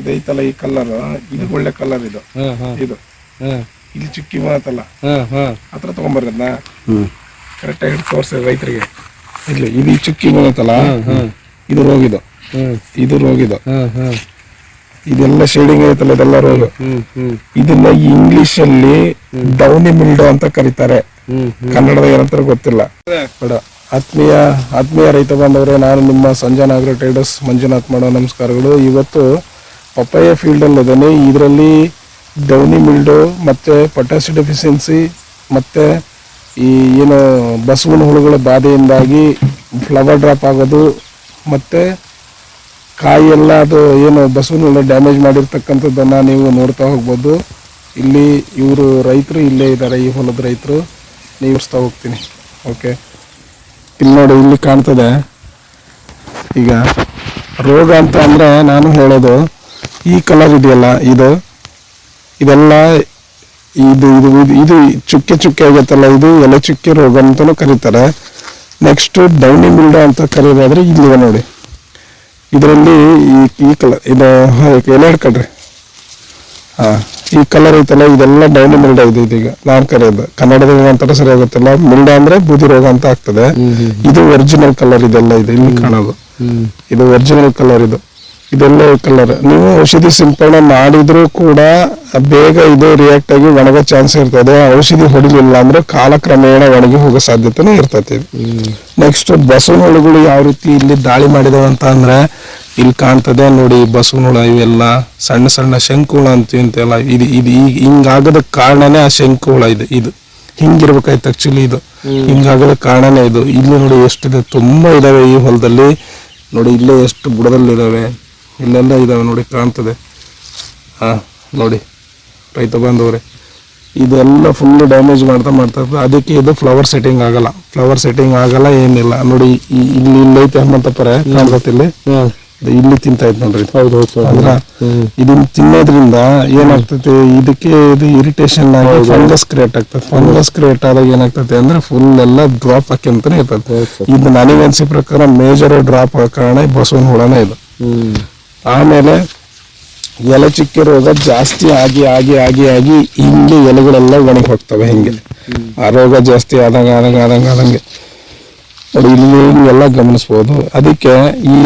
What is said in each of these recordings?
ಇದೈತಲ್ಲ ಈ ಕಲರ್ ಇದು ಒಳ್ಳೆ ಕಲರ್ ಇದು. ಇದು. ಇಲ್ಲಿ ಚಿಕ್ಕಿ ಮಾತಲ್ಲ ಹತ್ರ ತಗೊಂಬರ್ದನ್ನ ಕರೆಕ್ಟ್ ಆಗಿ ತೋರ್ಸ ರೈತರಿಗೆ. ಇಲ್ಲಿ ಇದು ಚಿಕ್ಕಿ ಹ್ಮ್. ಇದು ರೋಗಿದು. ಇದು ರೋಗಿದು. ಇದೆಲ್ಲ ಶೇಡಿಂಗ್ ಐತಲ್ಲ ಇದೆಲ್ಲ ರೋಗ. ಇದನ್ನ ಇಂಗ್ಲಿಷ್ ಅಲ್ಲಿ ಡೌನಿ ಮಿಲ್ಡೋ ಅಂತ ಕರೀತಾರೆ. ಕನ್ನಡದ ಏನಂತಾರೆ ಗೊತ್ತಿಲ್ಲ. ಬೇಡ. ಆತ್ಮೀಯ ಆತ್ಮೀಯ ರೈತ ಬಾಂಧವರೇ ನಾನು ನಿಮ್ಮ ಸಂಜನಾ ಆಗ್ರೋ ಟ್ರೇಡರ್ಸ್ ಮಂಜುನಾಥ್ ಮಾಡೋ ನಮಸ್ಕಾರಗಳು. ಇವತ್ತು ಪಪ್ಪಾಯ ಫೀಲ್ಡ್ ಅಲ್ಲಿ ಇದ್ದೇನೆ ಇದರಲ್ಲಿ ಡೌನಿ ಮಿಲ್ಡು ಮತ್ತೆ ಪೊಟ್ಯಾಸಿ ಡೆಫಿಷಿಯನ್ಸಿ ಮತ್ತೆ ಈ ಏನು ಬಸವನ ಹುಳುಗಳ ಬಾಧೆಯಿಂದಾಗಿ ಫ್ಲವರ್ ಡ್ರಾಪ್ ಆಗೋದು ಮತ್ತೆ ಕಾಯಿ ಎಲ್ಲ ಅದು ಏನು ಬಸವನ ಡ್ಯಾಮೇಜ್ ಮಾಡಿರ್ತಕ್ಕಂಥದ್ದನ್ನು ನೀವು ನೋಡ್ತಾ ಹೋಗ್ಬೋದು. ಇಲ್ಲಿ ಇವರು ರೈತರು ಇಲ್ಲೇ ಇದ್ದಾರೆ, ಈ ಹೊಲದ ರೈತರು. ನೀವು ತೋರಿಸ್ತಾ ಹೋಗ್ತೀನಿ. ಓಕೆ ಇಲ್ಲಿ ನೋಡಿ, ಇಲ್ಲಿ ಕಾಣ್ತದೆ. ಈಗ ರೋಗ ಅಂತ ಅಂದರೆ ನಾನು ಹೇಳೋದು ಈ ಕಲರ್ ಇದೆಯಲ್ಲ ಇದು? ಇದೆಲ್ಲ ಇದು ಇದು ಇದು- ಚುಕ್ಕೆ ಚುಕ್ಕೆ ಆಗತ್ತಲ್ಲ ಇದು ಎಲೆ ಚುಕ್ಕೆ ರೋಗ ಅಂತಲೂ ಕರೀತಾರೆ. ನೆಕ್ಸ್ಟ್ ಡೌನಿ ಮಿಲ್ಡ ಅಂತ ಕರೆಯೋದಾದ್ರೆ ಇಲ್ಲಿದೆ ನೋಡಿ. ಇದರಲ್ಲಿ ಈ ಈ ಕಲರ್ ಇದು ಎಲೆ ಹಿಡ್ಕೊಳ್ರಿ. ಹಾ ಈ ಕಲರ್ ಐತಲ್ಲ ಇದೆಲ್ಲ ಡೌನಿ ಮಿಲ್ಡ ಇದೆ ಇದೀಗ. ನಾನ್ ಕರೆಯೋದು. ಕನ್ನಡದಲ್ಲಿ ಒಂಥರ ಸರಿ ಆಗುತ್ತಲ್ಲ ಮಿಲ್ಡ ಅಂದ್ರೆ ಬೂದಿ ರೋಗ ಅಂತ ಆಗ್ತದೆ. ಇದು ಒರಿಜಿನಲ್ ಕಲರ್ ಇದೆಲ್ಲ ಇದೆ ಇಲ್ಲಿ ಕಾಣೋದು. ಇದು ಒರಿಜಿನಲ್ ಕಲರ್ ಇದು. ಇದೆಲ್ಲ ಕಲರ್ ನೀವು ಔಷಧಿ ಸಿಂಪಡಣೆ ಮಾಡಿದ್ರೂ ಕೂಡ ಬೇಗ ಇದು ರಿಯಾಕ್ಟ್ ಆಗಿ ಒಣಗೋ ಚಾನ್ಸ್ ಇರ್ತದೆ. ಔಷಧಿ ಹೊಡಿಲಿಲ್ಲ ಅಂದ್ರೆ ಕಾಲಕ್ರಮೇಣ ಒಣಗಿ ಹೋಗೋ ಸಾಧ್ಯತೆನೂ ಇರ್ತೈತಿ. ನೆಕ್ಸ್ಟ್ ಬಸವನ ಹುಳುಗಳು ಯಾವ ರೀತಿ ಇಲ್ಲಿ ದಾಳಿ ಮಾಡಿದವ ಅಂತ ಅಂದ್ರೆ ಇಲ್ಲಿ ಕಾಣ್ತದೆ ನೋಡಿ ಬಸವನ ಹುಳ ಇವೆಲ್ಲ ಸಣ್ಣ ಸಣ್ಣ ಶಂಕು ಹುಳ ಅಂತೀವಿ ಅಂತೆಲ್ಲ ಇದು ಇದು ಈಗ ಹಿಂಗಾಗದ ಕಾರಣನೇ ಆ ಶಂಕು ಹುಳ ಇದು ಇದು. ಹಿಂಗಿರ್ಬೇಕಾಯ್ತು ಆಕ್ಚುಲಿ ಇದು. ಹಿಂಗಾಗದ ಕಾರಣನೇ ಇದು. ಇಲ್ಲಿ ನೋಡಿ ಎಷ್ಟಿದೆ ತುಂಬಾ ಇದಾವೆ ಈ ಹೊಲದಲ್ಲಿ. ನೋಡಿ ಇಲ್ಲೇ ಎಷ್ಟು ಬುಡದಲ್ಲಿ ಇದಾವೆ ಇಲ್ಲೆಲ್ಲ ಇದಾವೆ ನೋಡಿ ಕಾಣ್ತದೆ. ಹಾಂ ನೋಡಿ ರೈತ ಬಾಂಧವರೇ. ಇದೆಲ್ಲ ಫುಲ್ಲು ಡ್ಯಾಮೇಜ್ ಮಾಡ್ತಾ ಮಾಡ್ತಾ. ಅದಕ್ಕೆ ಇದು ಫ್ಲವರ್ ಸೆಟ್ಟಿಂಗ್ ಆಗಲ್ಲ. ಫ್ಲವರ್ ಸೆಟ್ಟಿಂಗ್ ಆಗಲ್ಲ ಏನಿಲ್ಲ. ನೋಡಿ ಇಲ್ಲಿ ಇಲ್ಲೈತೆ ಹನುಮಂತ ಪರ ಇಲ್ಲಿ ತಿಂತಾ ಇದ್ ನೋಡ್ರಿ. ಹೌದು ಅಂದ್ರ ಇದನ್ನ ತಿನ್ನೋದ್ರಿಂದ ಏನಾಗ್ತತಿ ಇದಕ್ಕೆ ಇದು ಇರಿಟೇಷನ್ ಆಗಿ ಫಂಗಸ್ ಕ್ರಿಯೇಟ್ ಆಗ್ತದೆ. ಫಂಗಸ್ ಕ್ರಿಯೇಟ್ ಆದಾಗ ಏನಾಗ್ತದೆ ಅಂದ್ರೆ ಫುಲ್ ಎಲ್ಲ ಡ್ರಾಪ್ ಹಾಕ್ಯಂತಾನೆ ಇರ್ತದೆ ಇದು ನನಗೆ ಅನ್ಸಿದ ಪ್ರಕಾರ ಮೇಜರ್ ಡ್ರಾಪ್ ಕಾರಣ ಬಸವನ ಹುಳನೇ ಇದು. ಆಮೇಲೆ ಎಲೆ ಚುಕ್ಕೆ ರೋಗ ಜಾಸ್ತಿ ಆಗಿ ಆಗಿ ಆಗಿ ಆಗಿ ಹಿಂಗೆ ಎಲೆಗಳೆಲ್ಲ ಒಣಗಿ ಹೋಗ್ತವೆ ಹಿಂಗೆ. ಆ ರೋಗ ಜಾಸ್ತಿ ಆದಾಗ ಆದಾಗ ಆದಾಗ ಆದಂಗೆ. ನೋಡಿ ಇಲ್ಲಿ ಎಲ್ಲ ಗಮನಿಸ್ಬೋದು. ಅದಕ್ಕೆ ಈ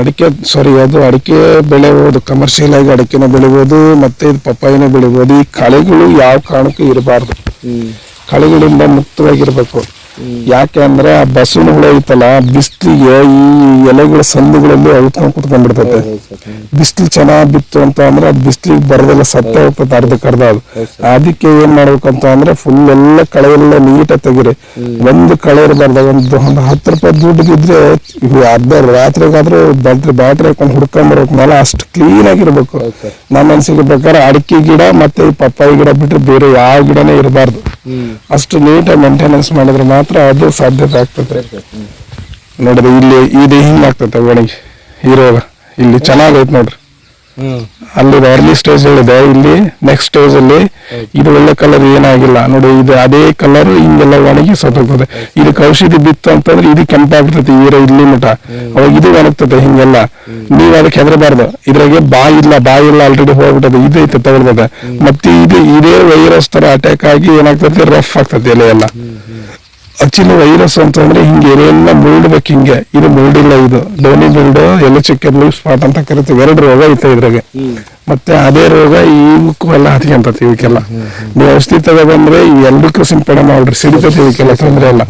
ಅಡಿಕೆ ಸಾರಿ ಅದು ಅಡಿಕೆ ಬೆಳೆಬೋದು ಕಮರ್ಷಿಯಲ್ ಆಗಿ ಅಡಿಕೆನ ಬೆಳಿಬೋದು ಮತ್ತೆ ಇದು ಪಪ್ಪಾಯಿನ ಬೆಳಿಬೋದು ಈ ಕಳೆಗಳು ಯಾವ ಕಾರಣಕ್ಕೂ ಇರಬಾರ್ದು. ಕಳೆಗಳಿಂದ ಮುಕ್ತವಾಗಿರ್ಬೇಕು. ಯಾಕೆ ಅಂದ್ರೆ ಆ ಬಸವನ ಹುಳ ಐತಲ್ಲ ಬಿಸ್ಲಿಗೆ ಈ ಎಲೆಗಳ ಸಂದುಗಳಲ್ಲಿ ಅಳ್ಕೊಂಡು ಕುತ್ಕೊಂಡ್ಬಿಡ್ತೈತೆ ಬಿಸ್ಲು ಚೆನ್ನಾಗಿ ಬಿತ್ತು ಅಂತ ಅಂದ್ರೆ ಅದು ಬಿಸ್ಲಿಗೆ ಬರದೆಲ್ಲ ಸತ್ತ ಹೋಗ್ತದೆ ಅರ್ಧಕ್ಕೆ ಅರ್ಧ ಅದು ಅದಕ್ಕೆ ಏನ್ ಮಾಡ್ಬೇಕಂತ ಅಂದ್ರೆ ಫುಲ್ ಎಲ್ಲ ಕಳೆ ಎಲ್ಲ ನೀಟಾಗಿ ತೆಗಿರಿ. ಒಂದು ಕಳೆ ಇರಬಾರ್ದ ಒಂದು ಒಂದು ಹತ್ತು ರೂಪಾಯಿ ದುಡ್ಡು ಬಿದ್ರೆ ಅರ್ಧ ರಾತ್ರಿಗಾದ್ರೂ ಬ್ಯಾಟ್ರಿ ಬ್ಯಾಟ್ರಿ ಹಾಕೊಂಡು ಹುಡ್ಕೊಂಡ್ಬರ್ಬೇಕು ನೆಲ ಅಷ್ಟು ಕ್ಲೀನ್ ಆಗಿರ್ಬೇಕು. ನನ್ನ ಅನ್ಸಿಕೆ ಪ್ರಕಾರ ಅಡಿಕೆ ಗಿಡ ಮತ್ತೆ ಈ ಪಪ್ಪಾಯಿ ಗಿಡ ಬಿಟ್ರೆ ಬೇರೆ ಯಾವ ಗಿಡನೇ ಇರಬಾರ್ದು. ಅಷ್ಟು ನೀಟಾಗಿ ಮೇಂಟೆನೆನ್ಸ್ ಮಾಡಿದ್ರೆ ಮಾತ್ರ ಅದು ಸಾಧ್ಯತೆ ಆಗ್ತದೆ. ನೋಡ್ರಿ ಇಲ್ಲಿ ಇದು ಹಿಂಗೆ ಆಗ್ತದೆ ಒಣಗಿ ಹೀರೋ ರೋಗ ಇಲ್ಲಿ ಚೆನ್ನಾಗೈತೆ ನೋಡ್ರಿ. ಅಲ್ಲಿ ಅರ್ಲಿ ಸ್ಟೇಜ್ ಇದೆ ಇಲ್ಲಿ ನೆಕ್ಸ್ಟ್ ಸ್ಟೇಜ್ ಅಲ್ಲಿ ಇದು ಒಳ್ಳೆ ಕಲರ್ ಏನಾಗಿಲ್ಲ. ನೋಡಿ ಇದು ಅದೇ ಕಲರ್ ಹಿಂಗೆಲ್ಲ ಒಣಗಿ ಸತ್ತೋಗ್ತದೆ ಇದಕ್ಕೆ ಔಷಧಿ ಬಿತ್ತು ಅಂತಂದ್ರೆ ಇದು ಕೆಂಪಾಗ್ತದೆ ಈರ ಇಲ್ಲಿ ಮಠ. ಅವಾಗ ಇದು ಒಣಗ್ತದೆ ಹಿಂಗೆಲ್ಲ. ನೀವು ಅದಕ್ಕೆ ಹೆದರಬಾರ್ದು. ಇದ್ರಾಗೆ ಬಾಯಿ ಇಲ್ಲ ಬಾಯಿ ಇಲ್ಲ ಆಲ್ರೆಡಿ ಹೋಗ್ಬಿಟ್ಟದೆ. ಇದು ಐತೆ ತಗೊಳ್ತದೆ ಮತ್ತೆ ಇದು ಇದೇ ವೈರಸ್ ತರ ಅಟ್ಯಾಕ್ ಆಗಿ ಏನಾಗ್ತದೆ ರಫ್ ಆಗ್ತದೆ ಎಲೆ ಎಲ್ಲ ಆಕ್ಚುಲಿ ವೈರಸ್ ಅಂತಂದ್ರೆ ಹಿಂಗೆ ಎಲೆಯೆಲ್ಲ ಮುಳ್ಡ್ಬೇಕು ಹಿಂಗೆ. ಇದು ಮುಳ್ಡಿಲ್ಲ ಇದು. ಲೋನಿ ಮುಳ್ಡು ಎಲ್ಲ ಚಿಕ್ಕ ಬ್ಲೂ ಸ್ಪಾಟ್ ಅಂತ ಕರಿತೀವಿ. ಎರಡು ರೋಗ ಐತೆ ಇದ್ರಾಗೆ. ಮತ್ತೆ ಅದೇ ರೋಗ ಇವಕ್ಕೂ ಎಲ್ಲ ಹತ್ಕೊಂತತಿ ಇವಕ್ಕೆಲ್ಲ. ನೀವು ಔಷಧಿ ತಗೊಬಂದ್ರೆ ಎಲ್ಲದಕ್ಕೂ ಸಿಂಪಡಣೆ ಮಾಡ್ರಿ. ಸಿಡಿತತಿ ಇವಕ್ಕೆಲ್ಲ ತೊಂದ್ರೆ ಇಲ್ಲ.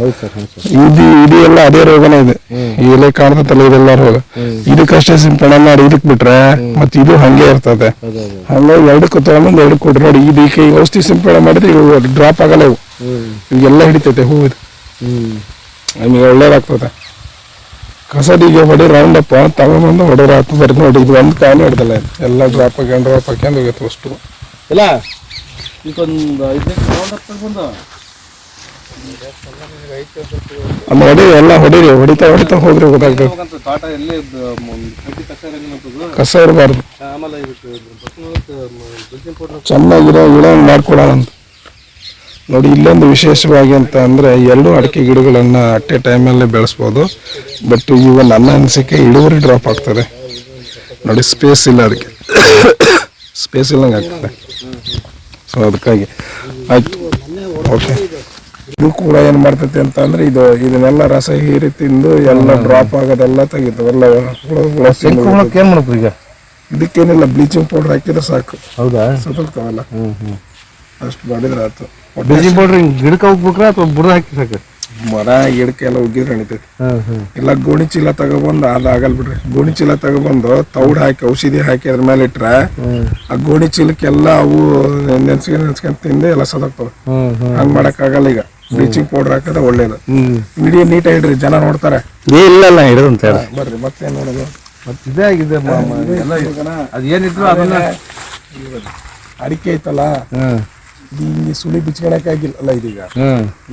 ಇದು ಇದು ಎಲ್ಲ ಅದೇ ರೋಗನೇ ಇದೆ. ಎಲೆ ಕಾಣ್ತಲ್ಲ ಇದೆಲ್ಲ ರೋಗ. ಇದಕ್ಕಷ್ಟೇ ಸಿಂಪಡಣೆ ಮಾಡಿ ಇದಕ್ ಬಿಟ್ರೆ ಮತ್ತೆ ಇದು ಹಂಗೆ ಇರ್ತದೆ. ಹಂಗಾಗಿ ಎರಡಕ್ಕೂ ತಗೊಂಡ್ಬಂದು ಎರಡು ಕೊಡ್ರಿ ನೋಡಿ ಇದಕ್ಕೆ ಔಷಧಿ ಸಿಂಪಡಣೆ ಮಾಡಿದ್ರೆ ಇವು ಡ್ರಾಪ್ ಆಗಲ್ಲ ಇವು. ಇವೆಲ್ಲ ಹಿಡಿತೈತೆ ಹೂವು ನಿಮಗೆ ಒಳ್ಳೇದಾಗ್ತದೆ. ಕಸಡಿಗೆ ಹೊಡಿ ರೌಂಡ್ ಅಪ್ ತಗೊಂಬಂದು ಹೊಡೆದ್ರೆ ಹತ್ತು ಬರೀ ನೋಡಿ ಇದು ಒಂದು ಕಾಯಿಲೆ ಹಿಡ್ದಲ್ಲ. ಎಲ್ಲ ಡ್ರಾಪ್ ಹಾಕೊಂಡು ಡ್ರಾಪ್ ಹಾಕ್ಯಂಡು ಹೋಗೈತೆ ಅಷ್ಟು ಇಲ್ಲ? ಈಗೊಂದು ಅಂದ್ರೆ ಹೊಡಿ ಎಲ್ಲ ಹೊಡಿರಿ ಹೊಡಿತಾ ಹೊಡಿತಾ ಹೋಗ್ರಿ ಗೊತ್ತಾಗ್ತದೆ. ಕಸ ಇರಬಾರ್ದು. ಚೆನ್ನಾಗಿರೋ ಗಿಡ ಮಾಡ್ಕೊಡೋಣ ಅಂತ. ನೋಡಿ ಇಲ್ಲೊಂದು ವಿಶೇಷವಾಗಿ ಅಂತ ಅಂದ್ರೆ ಎರಡು ಅಡಿಕೆ ಗಿಡಗಳನ್ನು ಅಟ್ಟೆ ಟೈಮಲ್ಲೇ ಬೆಳೆಸ್ಬೋದು. ಬಟ್ ಇವ ನನ್ನ ಅನಿಸಿಕೆ ಇಳುವರಿ ಡ್ರಾಪ್ ಆಗ್ತದೆ. ನೋಡಿ ಸ್ಪೇಸ್ ಇಲ್ಲ ಅದಕ್ಕೆ. ಸ್ಪೇಸ್ ಇಲ್ಲಂಗೆ ಆಗ್ತದೆ. ಸೊ ಅದಕ್ಕಾಗಿ. ಆಯ್ತು. ಓಕೆ ಇದು ಕೂಡ ಏನು ಮಾಡ್ತೈತಿ ಅಂತ ಅಂದ್ರೆ ಇದು ಇದನ್ನೆಲ್ಲ ರಸ ಹೀರಿ ತಿಂದು ಎಲ್ಲ ಡ್ರಾಪ್ ಆಗೋದೆಲ್ಲ ತೆಗಿತಾವೆ ಎಲ್ಲ ಏನ್ ಈಗ? ಇದಕ್ಕೇನಿಲ್ಲ ಬ್ಲೀಚಿಂಗ್ ಪೌಡರ್ ಹಾಕಿದ್ರೆ ಸಾಕು. ಹೌದಾ? ಸತ್ತೋಗ್ತಾವಲ್ಲ ಹ್ಮ್ ಹ್ಮ್. ಅಷ್ಟು ಬಡಿದ್ರೆ ಆಯ್ತು ಬ್ಲೀಚಿಂಗ್ ಪೌಡರ್ ಗಿಡಕ್ಕೆ ಹೋಗ್ಬೇಕ್ರಾ ಅಥವಾ ಬುಡ ಹಾಕಿ ಸಾಕು? ಮರ ಗಿಡಕ್ಕೆ ಎಲ್ಲ ಉಗ್ಗಿದ್ರೆ ನಡೀತೈತಿ. ಇಲ್ಲ ಗೋಣಿ ಚೀಲ ತಗೊಬಂದು ಅದು ಆಗಲ್ ಬಿಡ್ರಿ. ಗೋಣಿ ಚೀಲ ತಗೊಬಂದು ತೌಡ್ ಹಾಕಿ ಔಷಧಿ ಹಾಕಿ ಅದ್ರ ಮೇಲೆ ಇಟ್ರ ಆ ಗೋಣಿ ಚೀಲಕ್ಕೆಲ್ಲ ಅವು ನೆನ್ಸ್ಕೊಂಡ್ ನೆನ್ಸ್ಕೊಂಡ್ ತಿಂದು ಎಲ್ಲ ಸದಾಗ್ತವೆ ಹಂಗ್ ಮಾಡಕ್ ಆಗಲ್ಲ ಈಗ ಬ್ಲೀಚಿಂಗ್ ಪೌಡರ್ ಹಾಕದ ಒಳ್ಳೇದು. ವಿಡಿಯೋ ನೀಟಾಗಿ ಇಡ್ರಿ ಜನ ನೋಡ್ತಾರೆ. ಇಲ್ಲ ಇಲ್ಲ ಹಿಡಿದಂತ ಬರ್ರಿ ಮತ್ತೆ ನೋಡೋದು ಮತ್ತೆ ಇದೇ ಆಗಿದೆ ಮ- ಮ- ಅದು ಏನಿದ್ರು ಅದನ್ನ ಅಡಿಕೆ ಐತಲ್ಲ? ಇಲ್ಲಿ ಸುಳಿ ಬಿಚ್ಕೊಳಕಾಗಿಲ್ಲ ಇದೀಗ.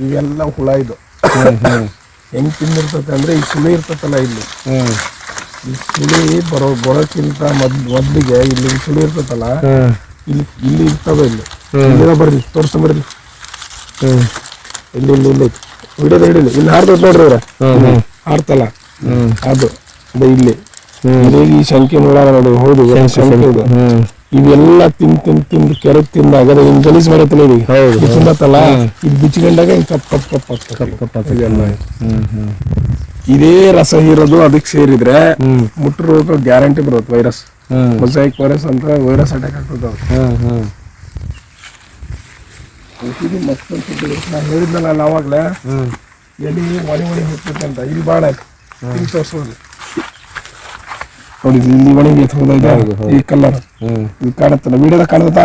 ಈಗೆಲ್ಲ ಹುಳ ಇದು. ಹೆಂಗ್ ತಿಂದಿರ್ತತೆ ಅಂದ್ರೆ ಈ ಸುಳಿ ಇರ್ತತಲ್ಲ ಇಲ್ಲಿ. ಈ ಸುಳಿ ಬರೋ ಬರೋಕ್ಕಿಂತ ಮೊದ್ ಮೊದ್ಲಿಗೆ ಇಲ್ಲಿ ಸುಳಿ ಇರ್ತತಲ್ಲ ಇಲ್ಲಿ ಇಲ್ಲಿ ಇರ್ತದ ಇಲ್ಲಿ. ಇಲ್ಲಿದ ಬರ್ರಿ ತೋರ್ಸ್ಕೊಂಬರ್ರಿ ಇಲ್ಲಿ ಇಲ್ಲಿ ಇಲ್ಲಿ. ಹಿಡಿದ ಹಿಡಿಲಿ. ಇಲ್ಲಿ ಹಾರ್ತದ ನೋಡ್ರಿ ಅವ್ರ. ಹಾರ್ತಲ್ಲ. ಅದು ಅದೇ ಇಲ್ಲಿ. ಇದೇ ಈ ಶಂಕೆ ನೋಡ ನೋಡಿ ಹೌದು ಶಂಕೆ ಇವೆಲ್ಲ ತಿಂದ್ ತಿಂದ್ ತಿಂದು ಕೆರೆ ತಿಂದಾಗ ಹಿಂಗ್ ಗಲೀಜ್ ಮಾಡತ್ತಲ್ಲ ಇದು ಹೌದು, ಇದು ಬಿಚ್ಕೊಂಡಾಗ ಹಿಂಗ್ ಕಪ್ ಕಪ್ ಕಪ್ ಕಪ್ ಕಪ್ ಇದೇ ರಸ ಹೀರೋದು ಅದಕ್ಕೆ ಸೇರಿದ್ರೆ ರೋಗ ಗ್ಯಾರಂಟಿ ಬರುತ್ತೆ ವೈರಸ್. ಮೊಸೈಕ್ ವೈರಸ್ ಅಂತ ವೈರಸ್ ಅಟ್ಯಾಕ್ ಆಗ್ತದ ಔಷಧಿ ನಾನು ಹೇಳಿದ್ನಲ್ಲ ನಾವಾಗ್ಲೇ ಎಲ್ಲಿ ಒಣಿ ಒಣಿ ಹೋಗ್ತೈತೆ ಅಂತ. ಇಲ್ಲಿ ಬಾಳ ಇಲ್ಲಿ ತೋರ್ಸೋದು ನೋಡಿ ಇಲ್ಲಿ ಒಳಗೆ. ಈ ಕಲರ್ ಇದು ಕಾಣತ್ತಲ್ಲ ವಿಡಿಯೋದಾಗ ಕಾಣತ್ತಾ